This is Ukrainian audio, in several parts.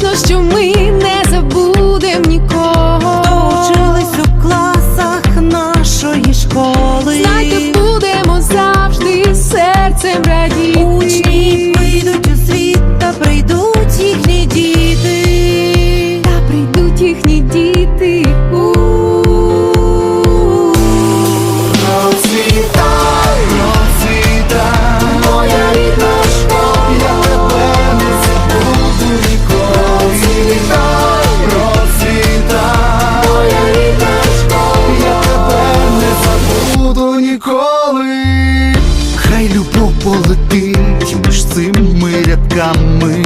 точно, що ми не забудем нікого. Хто учились у класах нашої школи. Знайте, будемо завжди серцем радіти. Учні вийдуть у світ, та прийдуть їхні діти, та прийдуть їхні діти. Ну полетить між цими рядками,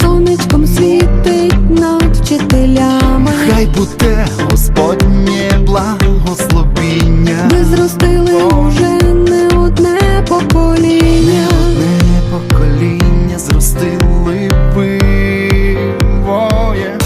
сонечком світить над вчителями, хай буде Господнє благословіння. Ми зростили уже не одне покоління, не одне покоління зростили ви воє.